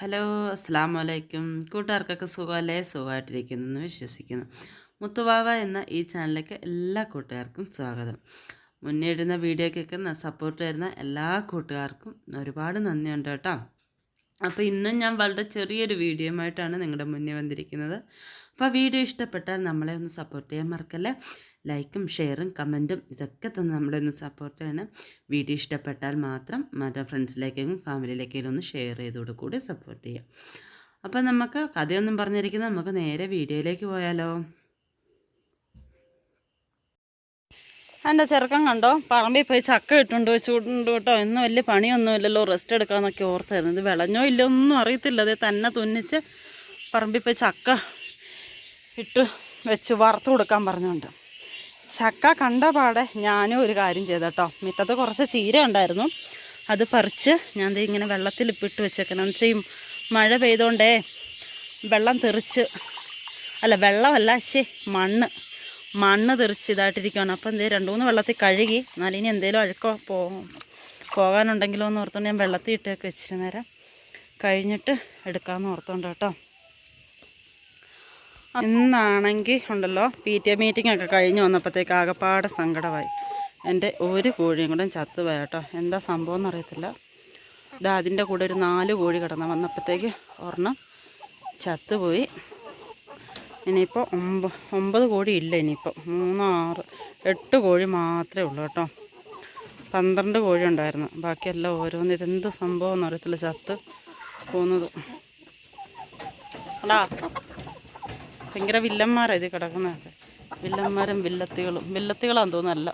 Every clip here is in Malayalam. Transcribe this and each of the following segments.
ഹലോ അസ്സാം വലൈക്കും കൂട്ടുകാർക്കൊക്കെ സുഖമല്ലേ? സുഖമായിട്ടിരിക്കുന്നു എന്ന് വിശ്വസിക്കുന്നു. മുത്തുവാവ എന്ന ഈ ചാനലിലേക്ക് എല്ലാ കൂട്ടുകാർക്കും സ്വാഗതം. മുന്നേ ഇടുന്ന വീഡിയോക്കൊക്കെ സപ്പോർട്ട് തരുന്ന എല്ലാ കൂട്ടുകാർക്കും ഒരുപാട് നന്ദിയുണ്ട് കേട്ടോ. അപ്പോൾ ഇന്നും ഞാൻ വളരെ ചെറിയൊരു വീഡിയോയുമായിട്ടാണ് നിങ്ങളുടെ മുന്നേ വന്നിരിക്കുന്നത്. അപ്പോൾ വീഡിയോ ഇഷ്ടപ്പെട്ടാൽ നമ്മളെ ഒന്ന് സപ്പോർട്ട് ചെയ്യാൻ മറക്കല്ലേ? ലൈക്കും ഷെയറും കമന്റും ഇതൊക്കെ തന്നെ നമ്മളൊന്ന് സപ്പോർട്ട് ചെയ്യണം വീഡിയോ ഇഷ്ടപ്പെട്ടാൽ മാത്രം മറ്റേ ഫ്രണ്ട്സിലേക്കും ഫാമിലിയിലേക്കും ഒന്ന് ഷെയർ ചെയ്തോട് കൂടി സപ്പോർട്ട് ചെയ്യാം. അപ്പം നമുക്ക് കഥയൊന്നും പറഞ്ഞിരിക്കുന്നത് നമുക്ക് നേരെ വീഡിയോയിലേക്ക് പോയാലോ? എന്റെ ചെറുക്കൻ കണ്ടോ? പറമ്പിൽ പോയി ചക്ക ഇട്ടുണ്ട് ചൂടുണ്ട് കേട്ടോ. ഇന്ന് വലിയ പണിയൊന്നുമില്ലല്ലോ റെസ്റ്റ് എടുക്കാമെന്നൊക്കെ ഓർത്തായിരുന്നു. ഇത് വിളഞ്ഞോ ഇല്ലോ ഒന്നും അറിയത്തില്ല. അതേ തന്നെ തുന്നിച്ച് പറമ്പിൽ പോയി ചക്ക ഇട്ട് വെച്ച് വറുത്ത് കൊടുക്കാൻ പറഞ്ഞുകൊണ്ട്. ചക്ക കണ്ട പാടെ ഞാനും ഒരു കാര്യം ചെയ്തട്ടോ. മുറ്റത്ത് കുറച്ച് ചീര ഉണ്ടായിരുന്നു. അത് പറിച്ച് ഞാൻ ഇങ്ങനെ വെള്ളത്തിൽ ഇപ്പിട്ട് വെച്ചേക്കണം. എന്ന് വെച്ചാൽ മഴ പെയ്തോണ്ടേ വെള്ളം തെറിച്ച് അല്ല വെള്ളമല്ല ശേ മണ്ണ്. മണ്ണ് തെറിച്ച് ഇതായിട്ടിരിക്കുകയാണ് അപ്പം എന്തേ രണ്ട് മൂന്ന് വെള്ളത്തിൽ കഴുകി എന്നാലും ഇനി എന്തെങ്കിലും അഴുക്കോ പോ പോകാനുണ്ടെങ്കിലോ എന്ന് ഓർത്തുകൊണ്ട് ഞാൻ വെള്ളത്തിൽ ഇട്ടേക്ക് വെച്ചിരുന്നേരം. നേരം കഴിഞ്ഞിട്ട് എടുക്കാമെന്ന് ഓർത്തുകൊണ്ട് കേട്ടോ. ഇന്നാണെങ്കിൽ ഉണ്ടല്ലോ പി ടി എ മീറ്റിംഗ് ഒക്കെ കഴിഞ്ഞ് വന്നപ്പോഴത്തേക്ക് ആകെപ്പാടെ സങ്കടമായി. എന്റെ ഒരു കോഴിയും കൂടെ ചത്തുപോയ കേട്ടോ. എന്താ സംഭവം എന്നറിയത്തില്ല ഇതാ അതിന്റെ കൂടെ ഒരു നാല് കോഴി കിടന്ന് വന്നപ്പോഴത്തേക്ക് ഒരെണ്ണം ചത്തുപോയി. ഇനിയിപ്പോൾ ഒമ്പ ഒമ്പത് കോഴി ഇല്ല ഇനിയിപ്പോൾ. മൂന്ന് ആറ് എട്ട് കോഴി മാത്രമേ ഉള്ളൂ കേട്ടോ. പന്ത്രണ്ട് കോഴി ഉണ്ടായിരുന്നു. ബാക്കിയെല്ലാം ഓരോന്ന് ഇതെന്ത് സംഭവം എന്നറിയത്തില്ല ചത്ത് പോകുന്നത് എടാ ഭയങ്കര വില്ലന്മാരാണ് ഇത് കിടക്കുന്നതൊക്കെ വില്ലന്മാരും വില്ലത്തികളും. വില്ലത്തികളാന്ന് തോന്നുന്നല്ല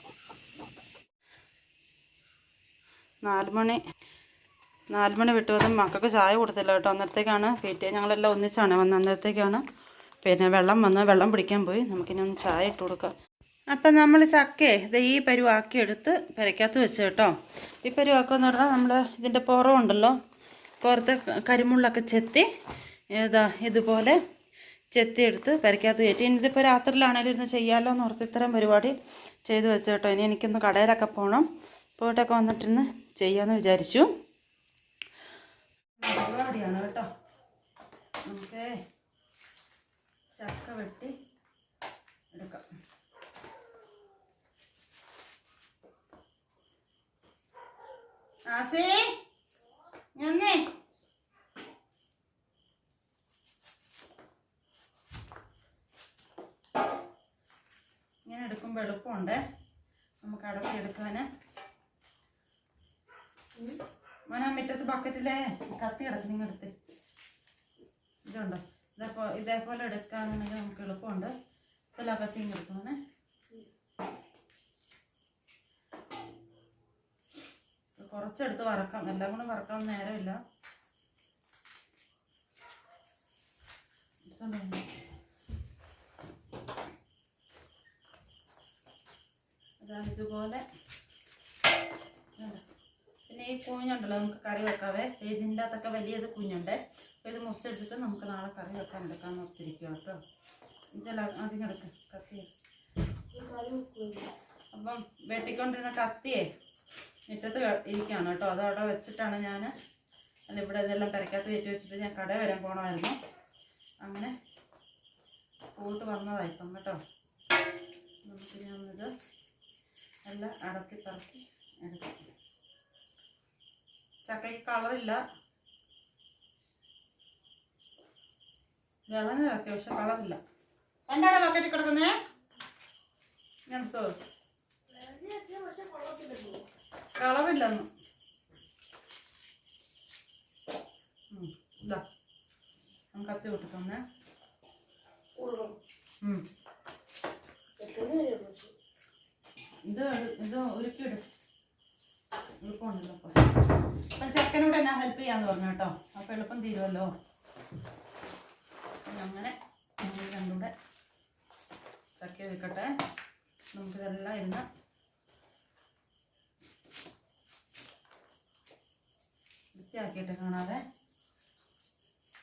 നാലുമണി നാലുമണി വിട്ട് വന്ന് മക്കൾക്ക് ചായ കൊടുത്തില്ല കേട്ടോ. അന്നേരത്തേക്കാണ് പീറ്റേ ഞങ്ങളെല്ലാം ഒന്നിച്ചാണ് വന്ന അന്നേരത്തേക്കാണ് പിന്നെ വെള്ളം വന്ന് വെള്ളം പിടിക്കാൻ പോയി. നമുക്കിനി ഒന്ന് ചായ ഇട്ട് കൊടുക്കാം. അപ്പം നമ്മൾ ചക്കേ ഇത് ഈ പരുവാക്കി എടുത്ത് പെരക്കകത്ത് വെച്ച് കേട്ടോ. ഈ പരുവാക്കെന്ന് പറഞ്ഞാൽ നമ്മൾ ഇതിന്റെ പുറമുണ്ടല്ലോ പുറത്ത് കരിമുള്ളൊക്കെ ചെത്തി ഇതാ ഇതുപോലെ ചെത്തിയെടുത്ത് പരിക്കകത്ത് കയറ്റി. ഇനി ഇതിപ്പോൾ രാത്രിയിലാണേലും ഇരുന്ന് ചെയ്യാമല്ലോ എന്ന് ഓർത്ത് ഇത്രയും പരിപാടി ചെയ്തു വെച്ചു കേട്ടോ. ഇനി എനിക്കൊന്ന് കടയിലൊക്കെ പോകണം പോയിട്ടൊക്കെ വന്നിട്ടിന്ന് ചെയ്യാമെന്ന് വിചാരിച്ചു. പരിപാടിയാണ് കേട്ടോ. നമുക്ക് ചക്ക വെട്ടി എടുക്കാം. ആസേ ഞാനേ ഇങ്ങനെ എളുപ്പമുണ്ട് നമുക്ക് അടത്തി എടുക്കാൻ മോനാ മുറ്റത്ത് ബക്കറ്റിലെ കത്തി കിടക്കും നിങ്ങൾ എടുത്ത്. ഇതുണ്ടോ? ഇതേപ്പോ ഇതേപോലെ എടുക്കാനാണെങ്കിൽ നമുക്ക് എളുപ്പമുണ്ട്. ചില കത്തി ഇങ്ങനെ കുറച്ചെടുത്ത് വറക്കാം. എല്ലാം കൂടെ വറക്കാൻ നേരമില്ല സമയം അതാ ഇതുപോലെ? പിന്നെ ഈ കുഞ്ഞുണ്ടല്ലോ നമുക്ക് കറി വെക്കാവേ. ഇതിന്റെ അകത്തൊക്കെ വലിയത് കുഞ്ഞുണ്ട്. അപ്പോൾ ഇത് മുറിച്ചെടുത്തിട്ട് നമുക്ക് നാളെ കറി വെക്കാൻ എടുക്കാൻ ഓർത്തിരിക്കുക കേട്ടോ. ഇതെല്ലാം അതിനെടുക്ക് കത്തി അപ്പം വെട്ടിക്കൊണ്ടിരുന്ന കത്തിയേ മുറ്റത്ത് ഇരിക്കുകയാണ് കേട്ടോ. അത് അവിടെ വെച്ചിട്ടാണ് ഞാൻ അല്ല ഇവിടെ ഇതെല്ലാം പെരക്കകത്ത് കയറ്റി വെച്ചിട്ട് ഞാൻ കട വരാൻ പോകണമായിരുന്നു അങ്ങനെ പോയിട്ട് വന്നതായിപ്പം കേട്ടോ. നമുക്ക് ഞാനിത് എല്ലാം അടത്തി പറക്കി എടുക്കാം. ചക്കയ്ക്ക് കളറില്ല വിളഞ്ഞ ചക്ക പക്ഷെ കളറില്ല കണ്ടാടെ ബക്കറ്റ് കിടക്കുന്നേ? ഞാൻ സോ കളറില്ലെന്ന് ഇതാ. ഞാൻ കത്തി വിട്ടു തന്നെ ഉം. ഇത് ചെക്കനോട് എന്നാ ഹെൽപ്പ് ചെയ്യാന്ന് പറഞ്ഞു കേട്ടോ. അപ്പം എളുപ്പം തീരുമല്ലോ അങ്ങനെ രണ്ടുകൂടെ ചക്ക ഒരുക്കട്ടെ നമുക്കിതെല്ലാം ഇരുന്ന് വൃത്തിയാക്കിയിട്ട് കാണാവേ.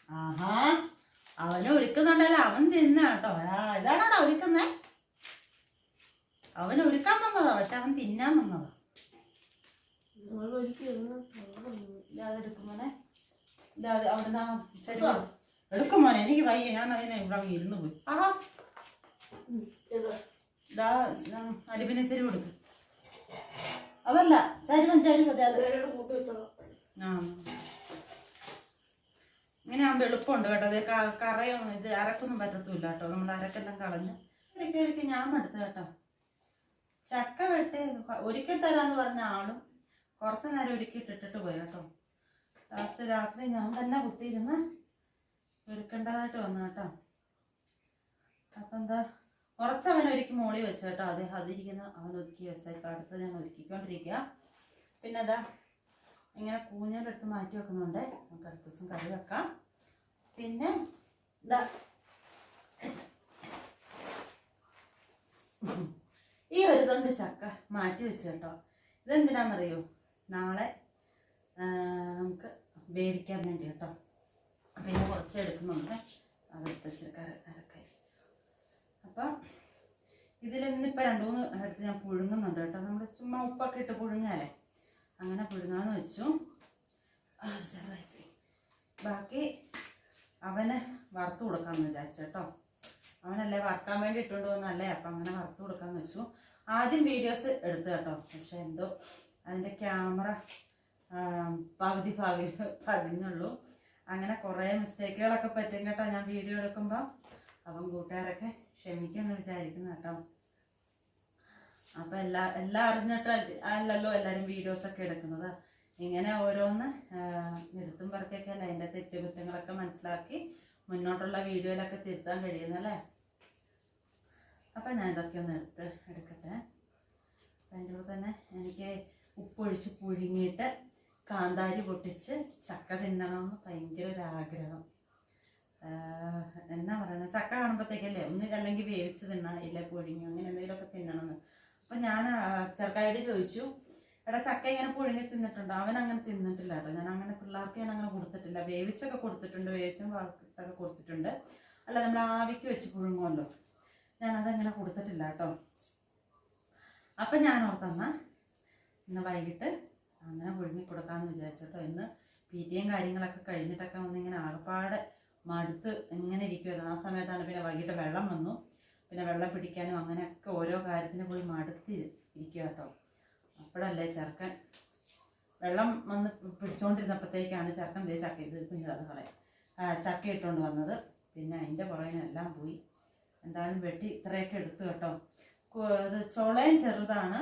ആഹാ. അവനെ ഒരുക്കുന്നുണ്ടല്ലോ അവൻ തിന്നാട്ടോ ഇതാണോ ഒരുക്കുന്നേ? അവൻ ഒരുക്കാൻ വന്നതാ പക്ഷെ അവൻ തിന്നാൻ വന്നതാ. ഇല്ലാതെ എടുക്കുമ്പോനെ ഇതാ അത് അവിടുന്ന് ചെരുവ് എടുക്കും മോനെ എനിക്ക് വയ്യ. ഞാൻ അതിനെ ഇവിടെ അങ്ങ് ഇരുന്ന് പോയി. ആഹാ. ഇത്. അലിപിനെ ചെരുവ് എടുക്കും. അതല്ല ചരുവൻ ചരുവ് ആ ഇങ്ങനെ ആകുമ്പോൾ എളുപ്പമുണ്ട് കേട്ടോ. അത് കറയൊന്നും കറയും ഇത് അരക്കൊന്നും പറ്റത്തില്ല കേട്ടോ. നമ്മൾ അരക്കെല്ലാം കളഞ്ഞ്. ഇടയ്ക്ക് ഇടയ്ക്ക് ഞാൻ മടുത്തു കേട്ടോ. ചക്ക വെട്ട് ഒരിക്കൽ തരാന്ന് പറഞ്ഞ ആളും കുറച്ച് നേരം ഒരുക്കി ഇട്ടിട്ട് പോയി കേട്ടോ. ലാസ്റ്റ് രാത്രി ഞാൻ തന്നെ കുത്തിയിരുന്ന് ഒരുക്കേണ്ടതായിട്ട് വന്നു കേട്ടോ. അപ്പം എന്താ കുറച്ച് അവൻ ഒരുക്കി മോളി വെച്ച കേട്ടോ. അത് അതിരിക്കുന്ന അവൻ ഒരുക്കി വെച്ചേക്കാം അടുത്ത് ഞാൻ ഒരുക്കിക്കൊണ്ടിരിക്കുക പിന്നെ അതാ ഇങ്ങനെ കൂഞ്ഞലെടുത്ത് മാറ്റി വെക്കുന്നുണ്ട്. നമുക്ക് അടുത്ത ദിവസം കറി വെക്കാം. പിന്നെ ഇതാ ഈ ഒരു തൊണ്ട് ചക്ക മാറ്റി വെച്ച് കേട്ടോ. ഇതെന്തിനാണെന്നറിയോ നാളെ നമുക്ക് വേവിക്കാൻ വേണ്ടി കേട്ടോ. പിന്നെ കുറച്ച് എടുക്കുന്നുണ്ട് അതെടുത്ത് വെച്ച് കര അരക്കായി അപ്പം ഇതിൽ ഇന്നിപ്പോൾ രണ്ട് മൂന്ന് എടുത്ത് ഞാൻ പുഴുങ്ങുന്നുണ്ട് കേട്ടോ. നമ്മൾ ചുമ്മാ ഉപ്പൊക്കെ ഇട്ട് പുഴുങ്ങാലേ അങ്ങനെ പുഴുങ്ങാന്ന് വെച്ചു. ബാക്കി അവന് വറുത്ത് കൊടുക്കാമെന്ന് വിചാരിച്ചു കേട്ടോ. അവനല്ലേ വറുക്കാൻ വേണ്ടി ഇട്ടുകൊണ്ട് പോകുന്നതല്ലേ? അപ്പം അങ്ങനെ വറുത്ത് കൊടുക്കാമെന്ന് വെച്ചു. ആദ്യം വീഡിയോസ് എടുത്തു കേട്ടോ. പക്ഷെ എന്തോ അതിന്റെ ക്യാമറ പകുതി പകുതി പതിഞ്ഞുള്ളൂ. അങ്ങനെ കുറേ മിസ്റ്റേക്കുകളൊക്കെ പറ്റും കേട്ടോ ഞാൻ വീഡിയോ എടുക്കുമ്പോൾ അപ്പം കൂട്ടുകാരൊക്കെ ക്ഷമിക്കുമെന്ന് വിചാരിക്കുന്നു കേട്ടോ. അപ്പം എല്ലാ എല്ലാം അറിഞ്ഞിട്ട് അല്ലല്ലോ എല്ലാവരും വീഡിയോസൊക്കെ എടുക്കുന്നത്. ഇങ്ങനെ ഓരോന്ന് എടുത്തും പറക്കൊക്കെ അല്ല? അതിന്റെ തെറ്റുകുറ്റങ്ങളൊക്കെ മനസ്സിലാക്കി മുന്നോട്ടുള്ള വീഡിയോയിലൊക്കെ തിരുത്താൻ കഴിയുന്നല്ലേ അപ്പം ഞാൻ ഇതൊക്കെ ഒന്ന് എടുത്ത് എടുക്കട്ടെ. അപ്പം അതിന്റെ തന്നെ എനിക്ക് ഉപ്പൊഴിച്ച് പുഴുങ്ങിയിട്ട് കാന്താരി പൊട്ടിച്ച് ചക്ക തിന്നണമെന്ന് ഭയങ്കര ഒരു ആഗ്രഹം. എന്നാ പറയുന്നത് ചക്ക കാണുമ്പോഴത്തേക്കല്ലേ ഒന്ന് അല്ലെങ്കിൽ വേവിച്ച് തിന്നണം ഇല്ല പുഴുങ്ങി അങ്ങനെ എന്തെങ്കിലുമൊക്കെ തിന്നണമെന്ന്. അപ്പം ഞാൻ ചെറുക്കായിട്ട് ചോദിച്ചു എടാ ചക്ക ഇങ്ങനെ പുഴുങ്ങി തിന്നിട്ടുണ്ടോ? അവൻ അങ്ങനെ തിന്നിട്ടില്ല കേട്ടോ. ഞാൻ അങ്ങനെ പിള്ളേർക്ക് ഞാൻ അങ്ങനെ കൊടുത്തിട്ടില്ല. വേവിച്ചൊക്കെ കൊടുത്തിട്ടുണ്ട് വേവിച്ചും വളർത്തൊക്കെ കൊടുത്തിട്ടുണ്ട്. അല്ല നമ്മൾ ആവിക്ക് വെച്ച് പുഴുങ്ങുമല്ലോ ഞാനതങ്ങനെ കൊടുത്തിട്ടില്ല കേട്ടോ. അപ്പം ഞാൻ ഓർത്തെന്നാ ഇന്ന് വൈകിട്ട് അങ്ങനെ പുഴുങ്ങി കൊടുക്കാമെന്ന് വിചാരിച്ചു കേട്ടോ. ഇന്ന് പി ടിയും കാര്യങ്ങളൊക്കെ കഴിഞ്ഞിട്ടൊക്കെ വന്നിങ്ങനെ ആകപ്പാടെ മടുത്ത് ഇങ്ങനെ ഇരിക്കുമായിരുന്നു ആ സമയത്താണ് പിന്നെ വൈകിട്ട് വെള്ളം വന്നു. പിന്നെ വെള്ളം പിടിക്കാനും അങ്ങനെയൊക്കെ ഓരോ കാര്യത്തിന് പോയി മടുത്ത് ഇരിക്കുക കേട്ടോ. അപ്പോഴല്ലേ ചെറുക്കൻ വെള്ളം വന്ന് പിടിച്ചുകൊണ്ടിരുന്നപ്പോഴത്തേക്കാണ് ചെറുക്കൻ ദേ ചക്ക ഇത് അത് കളയാം ചക്ക ഇട്ടുകൊണ്ട് വന്നത്. പിന്നെ അതിന്റെ പുറകിനെല്ലാം പോയി. എന്തായാലും വെട്ടി ഇത്രയൊക്കെ എടുത്തു കേട്ടോ. ഇത് ചുളയും ചെറുതാണ്.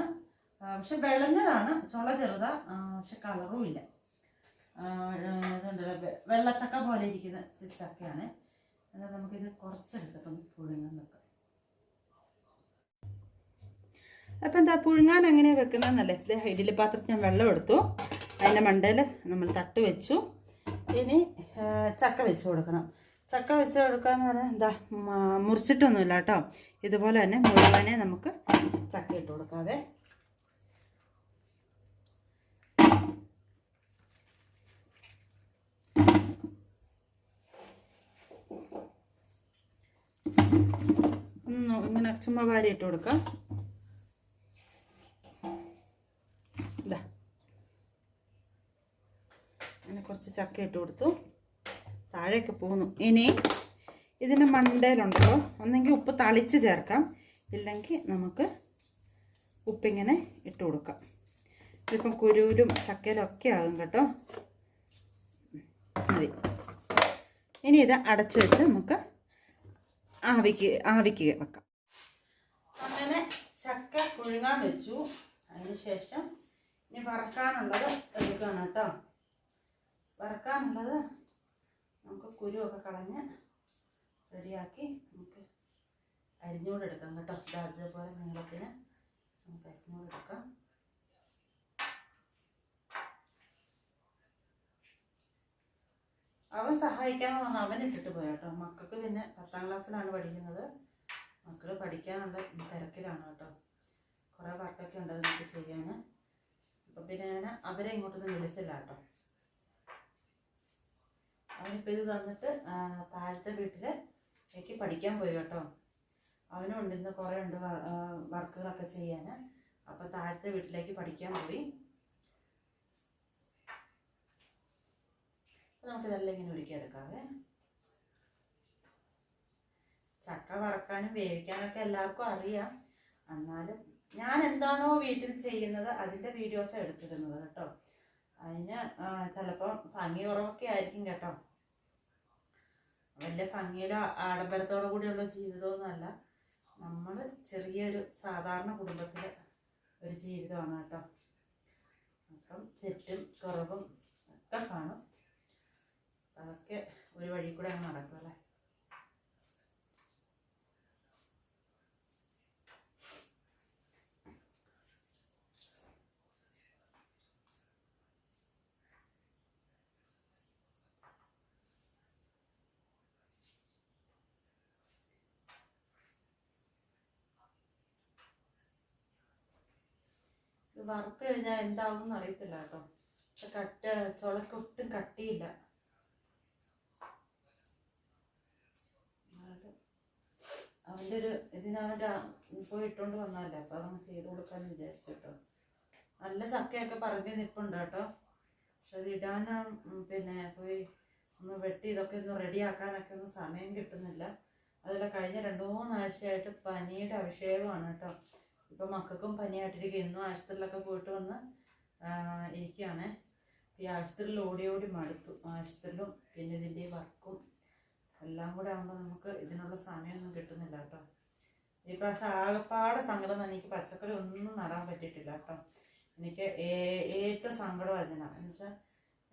പക്ഷെ വെളഞ്ഞതാണ്. ചുള ചെറുതാ പക്ഷെ കളറും ഇല്ല. ഇതുണ്ടല്ലോ വെള്ളച്ചക്ക പോലെ ഇരിക്കുന്ന ചക്കയാണ് എന്നാൽ നമുക്കിത് കുറച്ചെടുത്തിട്ടൊന്ന് പുഴുങ്ങാൻ വെക്കാം. അപ്പം എന്താ പുഴുങ്ങാൻ എങ്ങനെയാണ് വെക്കുന്നതെന്നല്ലേ ഇത് ഇഡ്ഡലി പാത്രത്തിൽ ഞാൻ വെള്ളം എടുത്തു. അതിന്റെ മണ്ടയിൽ നമ്മൾ തട്ട് വെച്ചു. ഇനി ചക്ക വെച്ച് കൊടുക്കണം. ചക്ക വെച്ച് കൊടുക്കാന്ന് പറഞ്ഞാൽ എന്താ മുറിച്ചിട്ടൊന്നുമില്ല കേട്ടോ. ഇതുപോലെ തന്നെ മുഴുവനെ നമുക്ക് ചക്ക ഇട്ട് കൊടുക്കാവേ. ഇങ്ങനെ ചുമ്മാ വാരി ഇട്ട് കൊടുക്കാം. ഇതാ അങ്ങനെ കുറച്ച് ചക്ക ഇട്ട് കൊടുത്തു. താഴേക്ക് പോകുന്നു. ഇനി ഇതിന്റെ മണ്ടയിലുണ്ടല്ലോ ഒന്നെങ്കിൽ ഉപ്പ് തളിച്ച് ചേർക്കാം. ഇല്ലെങ്കിൽ നമുക്ക് ഉപ്പിങ്ങനെ ഇട്ട് കൊടുക്കാം. ഇതിപ്പം കുരുവിലും ചക്കയിലും ഒക്കെ ആകും കേട്ടോ. മതി. ഇനി ഇത് അടച്ചു വെച്ച് നമുക്ക് ആവിക്ക് ആവിക്ക് വെക്കാം. അങ്ങനെ ചക്ക പുഴുങ്ങാൻ വെച്ചു. അതിനുശേഷം ഇനി വറക്കാനുള്ളത് എടുക്കണം കേട്ടോ. വറക്കാനുള്ളത് നമുക്ക് കുരുവൊക്കെ കളഞ്ഞ് റെഡിയാക്കി നമുക്ക് അരിഞ്ഞുകൂടെ എടുക്കാം കേട്ടോ. ദാ ഇതേപോലെ നീളത്തിന് നമുക്ക് അരിഞ്ഞുകൂടെ എടുക്കാം. അവൻ സഹായിക്കാന്ന് പറഞ്ഞാൽ അവൻ ഇട്ടിട്ട് പോയാ കേട്ടോ. മക്കൾക്ക് പിന്നെ പത്താം ക്ലാസ്സിലാണ് പഠിക്കുന്നത്. മക്കൾ പഠിക്കാനുള്ള തിരക്കിലാണ് കേട്ടോ. കുറേ വർക്കൊക്കെ ഉണ്ട് നമുക്ക് ചെയ്യാൻ. അപ്പം പിന്നെ ഞാൻ അവരെ ഇങ്ങോട്ടൊന്നും വിളിച്ചില്ല കേട്ടോ. അവനിപ്പോൾ ഇത് തന്നിട്ട് താഴത്തെ വീട്ടിൽ എനിക്ക് പഠിക്കാൻ പോയി കേട്ടോ. അവനും ഉണ്ട് ഇന്ന് കുറേ ഉണ്ട് വർക്കുകളൊക്കെ ചെയ്യാൻ അപ്പം താഴത്തെ വീട്ടിലേക്ക് പഠിക്കാൻ പോയി. അപ്പോൾ നമുക്കിതെല്ലാം ഇങ്ങനെ ഒരുക്കിയെടുക്കാവേ ചക്ക വറക്കാനും വേവിക്കാനൊക്കെ എല്ലാവർക്കും അറിയാം. എന്നാലും ഞാൻ എന്താണോ വീട്ടിൽ ചെയ്യുന്നത് അതിന്റെ വീഡിയോസാണ് എടുത്തിരുന്നത് കേട്ടോ. അതിന് ചിലപ്പം ഭംഗി കുറവൊക്കെ ആയിരിക്കും കേട്ടോ. വലിയ ഭംഗിയിലോ ആഡംബരത്തോടു കൂടിയുള്ള ജീവിതമൊന്നുമല്ല. നമ്മൾ ചെറിയൊരു സാധാരണ കുടുംബത്തിലെ ഒരു ജീവിതമാണ് കേട്ടോ. അപ്പം തെറ്റും കുറവും ഒക്കെ കാണും. അതൊക്കെ ഒരു വഴി കൂടെ അങ്ങ് നടക്കും അല്ലേ? വറുത്ത് കഴിഞ്ഞാൽ എന്താവും എന്ന് അറിയത്തില്ല കേട്ടോ. കട്ട് ചുളക്ക് ഒട്ടും കട്ടിയില്ല അവന്റെ ഒരു ഇതിനവന്റെ പോയി ഇട്ടുകൊണ്ട് വന്നതല്ലേ അപ്പോൾ അതങ്ങ് ചെയ്ത് കൊടുക്കാമെന്ന് വിചാരിച്ചു കേട്ടോ. നല്ല ചക്കയൊക്കെ പറഞ്ഞ് നിൽപ്പുണ്ട് കേട്ടോ. പക്ഷെ അത് ഇടാൻ പിന്നെ പോയി ഒന്ന് വെട്ടി ഇതൊക്കെ ഒന്ന് റെഡിയാക്കാനൊക്കെ ഒന്നും സമയം കിട്ടുന്നില്ല. അതുപോലെ കഴിഞ്ഞ രണ്ടു മൂന്നാഴ്ചയായിട്ട് പനിയുടെ അഭിഷേകമാണ് കേട്ടോ. ഇപ്പം മക്കൾക്കും പനിയായിട്ടിരിക്കും ഇന്നും ആശുപത്രിയിലൊക്കെ പോയിട്ട് വന്ന് ഇരിക്കുകയാണ് ഈ ആശുപത്രിയിൽ ഓടി ഓടി മടുത്തു. ആശുപത്രിയിലും പിന്നെ ഇതിന്റെ വർക്കും എല്ലാം കൂടെ ആകുമ്പോൾ നമുക്ക് ഇതിനുള്ള സമയമൊന്നും കിട്ടുന്നില്ല കേട്ടോ. ഈ പ്രാവശ്യം ആകെപ്പാടെ സങ്കടം തന്നെ. എനിക്ക് പച്ചക്കറി ഒന്നും നടാൻ പറ്റിയിട്ടില്ല കേട്ടോ. എനിക്ക് ഏറ്റവും സങ്കടം അതിനാണ് എന്ന് വെച്ചാൽ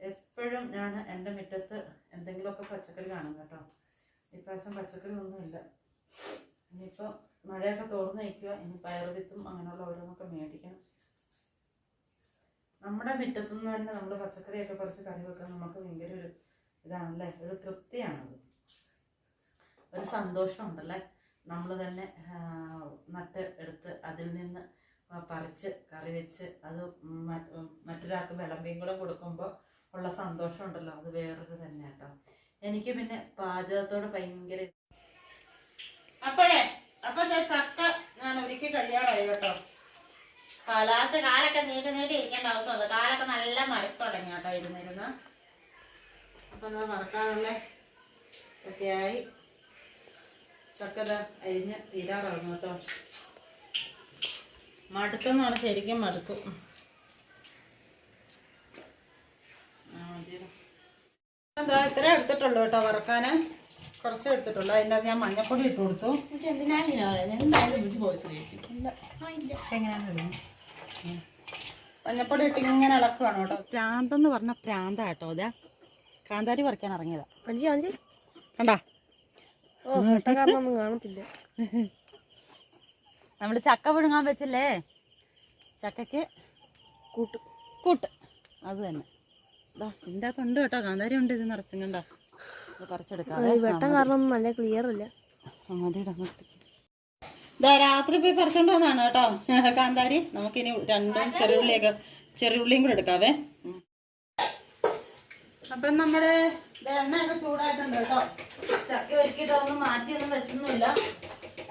എപ്പോഴും ഞാൻ എന്റെ മുറ്റത്ത് എന്തെങ്കിലുമൊക്കെ പച്ചക്കറി കാണും കേട്ടോ. ഇപ്രാവശ്യം പച്ചക്കറി ഒന്നുമില്ല. ഇനിയിപ്പോൾ മഴയൊക്കെ തോർന്ന് നിൽക്കുക ഇനി പയറുവിത്തും അങ്ങനെയുള്ള ഓരോന്നൊക്കെ മേടിക്കണം. നമ്മുടെ മുറ്റത്തു നിന്ന് തന്നെ നമ്മൾ പച്ചക്കറിയൊക്കെ കുറച്ച് കറി വെക്കാൻ നമുക്ക് ഭയങ്കര ഒരു ഇതാണല്ലേ? ഒരു തൃപ്തിയാണത്. ഒരു സന്തോഷമുണ്ടല്ലേ? നമ്മൾ തന്നെ നട്ട് എടുത്ത് അതിൽ നിന്ന് പറിച്ച് കറി വെച്ച് അത് മറ്റ് മറ്റൊരാൾക്ക് വിളമ്പിയും കൂടെ കൊടുക്കുമ്പോൾ ഉള്ള സന്തോഷം ഉണ്ടല്ലോ അത് വേറൊരു തന്നെ കേട്ടോ എനിക്ക് പിന്നെ പാചകത്തോട് ഭയങ്കര അപ്പോഴേ അപ്പൊ ചക്ക ഞാൻ ഒരുക്കി കഴിയാറായി കേട്ടോ. ലാസ്റ്റ് കാലൊക്കെ നീണ്ടു നീട്ടി ഇരിക്കേണ്ട അവസ്ഥ വന്നു. കാലൊക്കെ നല്ല മരച്ചു തുടങ്ങി കേട്ടോ ഇരുന്നിരുന്ന്. അപ്പൊ എന്നാ മറക്കാനുള്ള ഒക്കെയായി ചക്കത അരിഞ്ഞ് തീരാറാവുന്നു കേട്ടോ. മടുത്തെന്നാണ് ശരിക്കും മടുത്തു. എന്താ ഇത്രേ എടുത്തിട്ടുള്ളൂ കേട്ടോ വറക്കാന്. കുറച്ച് എടുത്തിട്ടുള്ളൂ. അതിന്റെ ഞാൻ മഞ്ഞപ്പൊടി ഇട്ട് കൊടുത്തു. എങ്ങനെയാണ് മഞ്ഞപ്പൊടി ഇട്ട് ഇങ്ങനെ ഇളക്കുവാണ് കേട്ടോ? പ്രാന്തെന്ന് പറഞ്ഞ പ്രാന്ത കേട്ടോ അതാ കാന്താരി പറിക്കാൻ ഇറങ്ങിയതാ. കണ്ടാ? കാണത്തില്ല. നമ്മൾ ചക്ക പുഴുങ്ങാൻ വെച്ചില്ലേ? ചക്കയ്ക്ക് കൂട്ട്. കൂട്ട്. അത് തന്നെ. ഇതാ ഇതിന്റെ അകത്തുണ്ട് കേട്ടോ. കാന്താരി ഉണ്ട് ഇത് നിറച്ചും. കണ്ടോ? വെട്ടം കാരണം നല്ല ക്ലിയർ ഇതാ രാത്രി പോയി പറിച്ചോണ്ട് വന്നാണ് കേട്ടോ. കാന്താരി നമുക്കിനി രണ്ടും ചെറിയുള്ളിയൊക്കെ ചെറിയുള്ളിയും കൂടെ എടുക്കാവേ. അപ്പൊ നമ്മുടെ എണ്ണയൊക്കെ ചൂടായിട്ടുണ്ട് കേട്ടോ. ചക്ക ഒരുക്കിയിട്ട് മാറ്റി ഒന്നും വെച്ചൊന്നുമില്ല.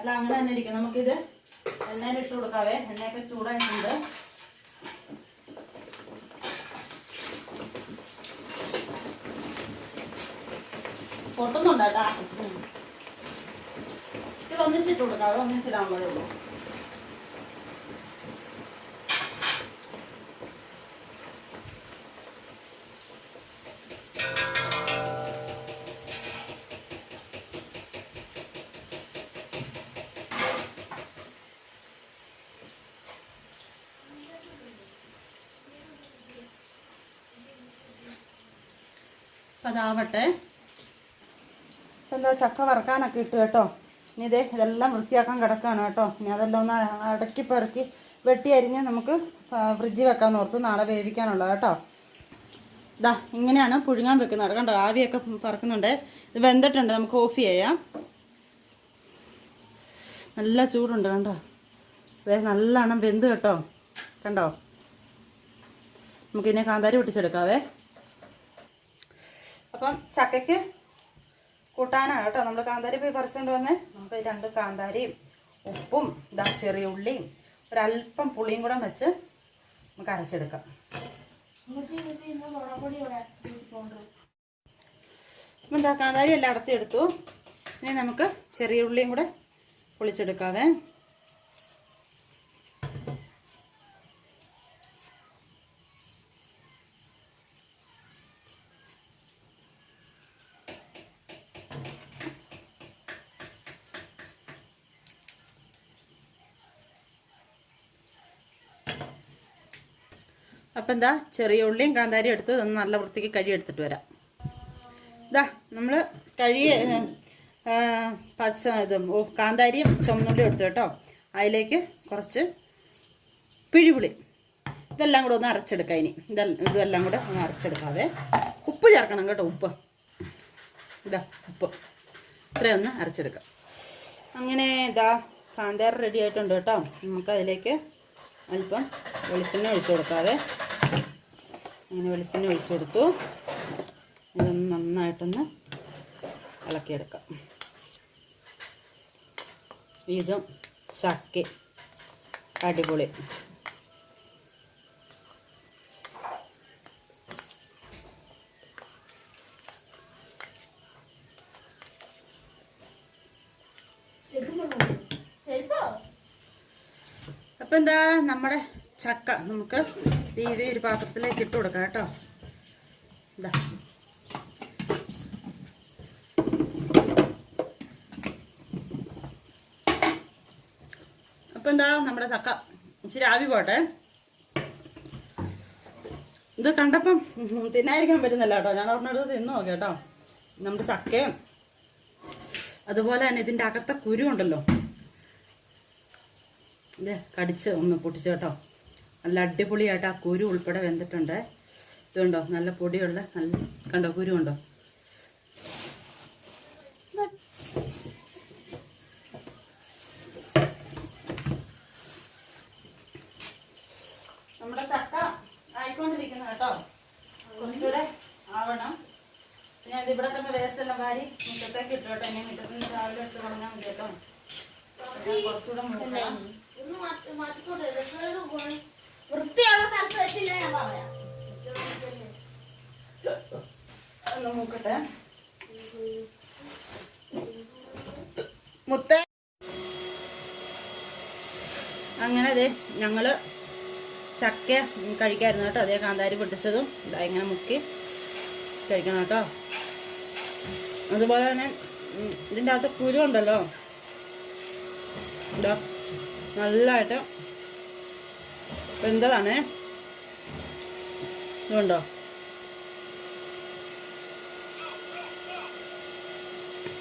അല്ല അങ്ങനെ തന്നെ ഇരിക്കും. നമുക്കിത് എണ്ണയിൽ ഇട്ട് കൊടുക്കാവേ. എണ്ണയൊക്കെ ചൂടായിട്ടുണ്ട്. പൊട്ടുന്നുണ്ട് കേട്ടാ. ഇത് ഒന്നിച്ചിട്ട് കൊടുക്കാവേ ഒന്നിച്ചിടാൻ പാടുള്ളൂ. അതാവട്ടെ. എന്താ ചക്ക വറക്കാനൊക്കെ ഇട്ട് കേട്ടോ. ഇനി ഇതേ ഇതെല്ലാം വൃത്തിയാക്കാൻ കിടക്കുകയാണ് കേട്ടോ. ഇനി അതെല്ലാം ഒന്ന് അടക്കി പെറുക്കി വെട്ടി അരിഞ്ഞ് നമുക്ക് ഫ്രിഡ്ജിൽ വെക്കാൻ ഓർത്ത് നാളെ വേവിക്കാനുള്ളത് കേട്ടോ. ഇതാ ഇങ്ങനെയാണ് പുഴുങ്ങാൻ വെക്കുന്നത്. കണ്ടോ ആവിയൊക്കെ പറക്കുന്നുണ്ട്. ഇത് വെന്തിട്ടുണ്ട് നമുക്ക് ഓഫ് ചെയ്യാം. നല്ല ചൂടുണ്ട് കണ്ടോ. അതെ നല്ലോണം വെന്ത് കേട്ടോ. കണ്ടോ. നമുക്കിതിനെ കാന്താരി പൊട്ടിച്ചെടുക്കാവേ. അപ്പം ചക്കയ്ക്ക് കൂട്ടാനാണ് കേട്ടോ. നമ്മൾ കാന്താരി പോയി പറിച്ചുകൊണ്ട് വന്നേ. നമുക്ക് രണ്ട് കാന്താരിയും ഉപ്പും ഇതാ ചെറിയ ഉള്ളിയും ഒരല്പം പുളിയും കൂടെ വെച്ച് നമുക്ക് അരച്ചെടുക്കാം. അപ്പം എന്താ കാന്താരി എല്ലാം അടത്തിയെടുത്തു ഇനി നമുക്ക് ചെറിയ ഉള്ളിയും കൂടെ പൊളിച്ചെടുക്കാവേ. അപ്പം എന്താ ചെറിയ ഉള്ളിയും കാന്താരിയും എടുത്ത് ഒന്ന് നല്ല വൃത്തിക്ക് കഴി എടുത്തിട്ട് വരാം. ഇതാ നമ്മൾ കഴി പച്ച ഇതും ഓ കാന്താരിയും ചുമന്നുള്ളിയും എടുത്തു കേട്ടോ. അതിലേക്ക് കുറച്ച് പിഴിപുളി. ഇതെല്ലാം കൂടെ ഒന്ന് അരച്ചെടുക്കാം ഇനി. ഇതെല്ലാം ഇതെല്ലാം കൂടെ ഒന്ന് അരച്ചെടുക്കാതെ ഉപ്പ് ചേർക്കണം കേട്ടോ ഉപ്പ്. ഇതാ ഉപ്പ്. ഇത്രയൊന്ന് അരച്ചെടുക്കാം. അങ്ങനെ ഇതാ കാന്താരി റെഡി ആയിട്ടുണ്ട് കേട്ടോ. നമുക്ക് അതിലേക്ക് അല്പം വെളിച്ചെണ്ണ ഒഴിച്ചു കൊടുക്കാവേ. അങ്ങനെ വെളിച്ചെണ്ണ ഒഴിച്ചു കൊടുത്തു ഇതൊന്ന് നന്നായിട്ടൊന്ന് ഇളക്കിയെടുക്കാം. ഇതും ചക്കി. അടിപൊളി. അപ്പം എന്താ നമ്മുടെ ചക്ക നമുക്ക് ഇത് ഒരു പാത്രത്തിലേക്ക് ഇട്ട് കൊടുക്കാം കേട്ടോ. ഇതാ അപ്പം എന്താ നമ്മുടെ ചക്ക? ഇച്ചിരി ആവി പോട്ടെ. ഇത് കണ്ടപ്പം തിന്നായിരിക്കാൻ പറ്റുന്നില്ല കേട്ടോ. ഞാൻ ഒരെണ്ണെടുത്ത് തിന്നു കേട്ടോ. നമ്മുടെ ചക്കയും അതുപോലെ തന്നെ ഇതിന്റെ അകത്തെ കുരു ഉണ്ടല്ലോ. ഇത് കടിച്ച് ഒന്ന് പൊട്ടിച്ചു കേട്ടോ. നല്ല അടിപൊളിയായിട്ട് ആ കുരു ഉൾപ്പെടെ വെന്തിട്ടുണ്ട്. ഇതുണ്ടോ? നല്ല പൊടിയുള്ള നല്ല കണ്ടോ കുരു ഉണ്ടോ? നമ്മുടെ ചക്ക ആയിക്കൊണ്ടിരിക്കുന്നു കേട്ടോ. കുറച്ചുകൂടെ ആവണം. പിന്നെ ഇവിടെ തന്നെ വേസ്റ്റ് എല്ലാം വാരി മുറ്റത്തേക്ക് ഇട്ടു കേട്ടോ ഇനി മുറ്റത്ത് നിന്ന് രാവിലെ ഇട്ട് തുടങ്ങാൻ മതി കേട്ടോ കുറച്ചുകൂടെ മൂക്കണം വൃത്തിയുള്ള സ്ഥലത്ത് വെച്ചില്ല ഞാൻ പറയാം. ഒന്ന് നോക്കട്ടെ. മുത്ത. അങ്ങനെ അതെ ഞങ്ങൾ ചക്ക കഴിക്കായിരുന്നു കേട്ടോ. അതേ കാന്താരി പൊട്ടിച്ചതും ഇതാ ഇങ്ങനെ മുക്കി കഴിക്കണം കേട്ടോ. അതുപോലെ തന്നെ ഇതിന്റെ അകത്ത് കുരു ഉണ്ടല്ലോ. എന്താ നല്ലതായിട്ട് വെന്തതാണേ ഇതുണ്ടോ?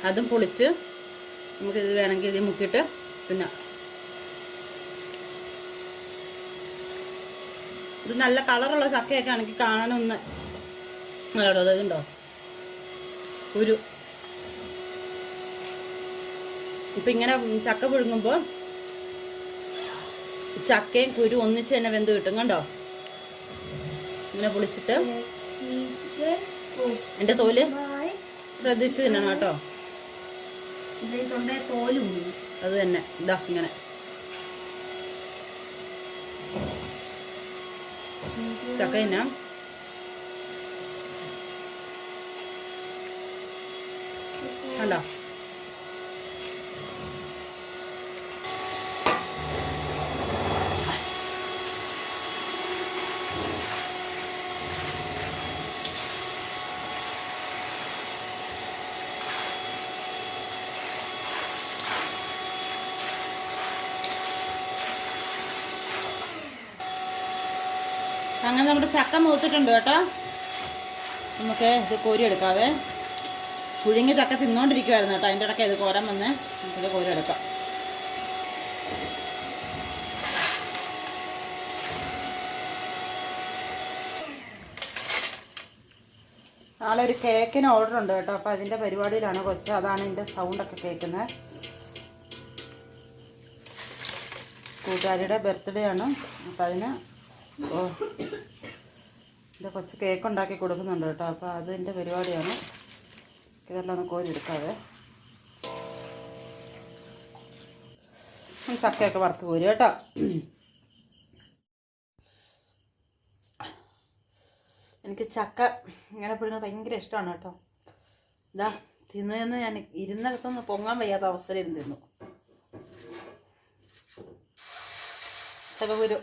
അതും പൊളിച്ച് നമുക്ക് ഇത് വേണമെങ്കിൽ ഇത് മുക്കിയിട്ട് പിന്നെ ഇത് നല്ല കളറുള്ള ചക്കയൊക്കെ ആണെങ്കിൽ കാണാനൊന്ന് നല്ലോടോ അതുണ്ടോ ഒരു ഇപ്പം ഇങ്ങനെ ചക്ക പുഴുങ്ങുമ്പോൾ ചക്കയും കുരു ഒന്നിച്ച് തന്നെ വെന്ത് കിട്ടും കണ്ടോ? ഇങ്ങനെ പൊളിച്ചിട്ട്. എന്റെ തോൽ ശ്രദ്ധിച്ച് തിന്നണം കേട്ടോ. അത് തന്നെ. ഇതാ ഇങ്ങനെ. ചക്ക തന്നെ. കണ്ടോ? അങ്ങനെ നമ്മുടെ ചക്ക മൂത്തിട്ടുണ്ട് കേട്ടോ. നമുക്ക് ഇത് കോരി എടുക്കാവേ പുഴുങ്ങി ചക്ക തിന്നോണ്ടിരിക്കുവായിരുന്നു കേട്ടോ. അതിന്റെ ഇടയ്ക്ക് ഇത് കോരാൻ വന്ന്. നമുക്കിത് കോരി എടുക്കാം നാളെ ഒരു കേക്കിന് ഓർഡർ ഉണ്ട് കേട്ടോ. അപ്പോൾ അതിന്റെ പരിപാടിയിലാണ് കൊച്ച്. അതാണ് ഇതിന്റെ സൗണ്ടൊക്കെ കേൾക്കുന്നത് കൂട്ടുകാരിയുടെ ബർത്ത്ഡേ ആണ്. അപ്പം അതിന് ഓ. എന്റെ കൊച്ച് കേക്ക് ഉണ്ടാക്കി കൊടുക്കുന്നുണ്ട് കേട്ടോ. അപ്പോൾ അതിന്റെ പരിപാടിയാണ്. ഇതെല്ലാം ഒന്ന് കോരി എടുക്കാതെ ഉം, ചക്കയൊക്കെ വറുത്ത് കോരി കേട്ടോ. എനിക്ക് ചക്ക ഇങ്ങനെ പിടുന്നത് ഭയങ്കര ഇഷ്ടമാണ് കേട്ടോ. ഇതാ തിന്നതെന്ന് ഞാൻ ഇരുന്നിടത്തൊന്ന് പൊങ്ങാൻ വയ്യാത്ത അവസ്ഥയിലിരുന്ന് തിന്നു. ചകകുരു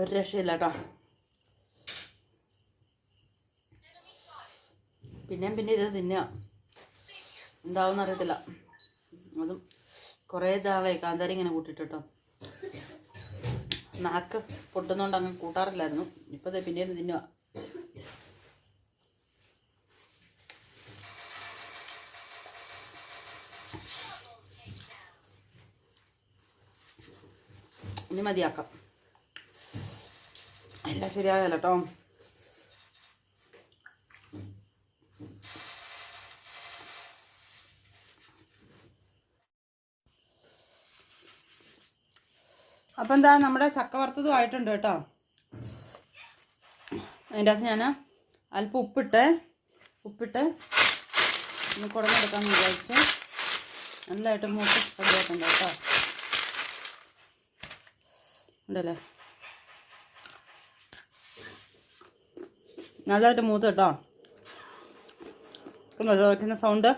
ഒരു രക്ഷയില്ല കേട്ടോ പിന്നെയും പിന്നെ ഇത് തിന്നുക എന്താവും അറിയത്തില്ല. അതും കുറേ ഇതാളെ കാന്താരി ഇങ്ങനെ കൂട്ടിയിട്ട് കേട്ടോ നാക്ക് പൊട്ടുന്നോണ്ട് അങ്ങ് കൂട്ടാറില്ലായിരുന്നു. ദേ പിന്നെയും തിന്നുക ഇനി മതിയാക്കാം. ശരിയാകല്ല കേട്ടോ അപ്പം എന്താ നമ്മുടെ ചക്ക വറുത്തതും ആയിട്ടുണ്ട് കേട്ടോ. അതിന്റെ അകത്ത് ഞാൻ അല്പം ഉപ്പിട്ട് ഉപ്പിട്ട് ഒന്ന് കുടഞ്ഞെടുക്കാമെന്ന് വിചാരിച്ച് നല്ലതായിട്ട് മൂത്ത് കേട്ടോ. ഉണ്ടല്ലേ? നല്ലതായിട്ട് മൂത്ത് കേട്ടോ. വയ്ക്കുന്ന സൗണ്ട്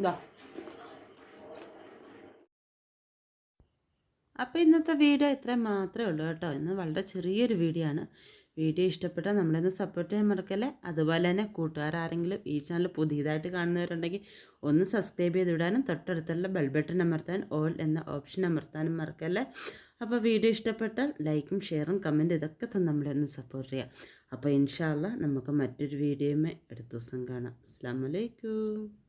ഇതാ. ഇന്നത്തെ വീഡിയോ ഇത്രയും മാത്രമേ ഉള്ളൂ കേട്ടോ. ഇന്ന് വളരെ ചെറിയൊരു വീഡിയോ ആണ്. വീഡിയോ ഇഷ്ടപ്പെട്ടാൽ നമ്മളൊന്ന് സപ്പോർട്ട് ചെയ്യാൻ മറക്കല്ലേ? അതുപോലെ തന്നെ കൂട്ടുകാർ ആരെങ്കിലും ഈ ചാനൽ പുതിയതായിട്ട് കാണുന്നവരുണ്ടെങ്കിൽ ഒന്ന് സബ്സ്ക്രൈബ് ചെയ്ത് വിടാനും തൊട്ടടുത്തുള്ള ബെൽ ബട്ടൺ അമർത്താൻ ഓൾ എന്ന ഓപ്ഷൻ അമർത്താനും മറക്കല്ലേ? അപ്പോൾ വീഡിയോ ഇഷ്ടപ്പെട്ടാൽ ലൈക്കും ഷെയറും കമന്റും ഇതൊക്കെ തന്നെ നമ്മളെ ഒന്ന് സപ്പോർട്ട് ചെയ്യാം അപ്പോൾ ഇൻഷാല്ല നമുക്ക് മറ്റൊരു വീഡിയോയുമേ അടുത്ത ദിവസം കാണാം. അസ്സാം വലൈക്കും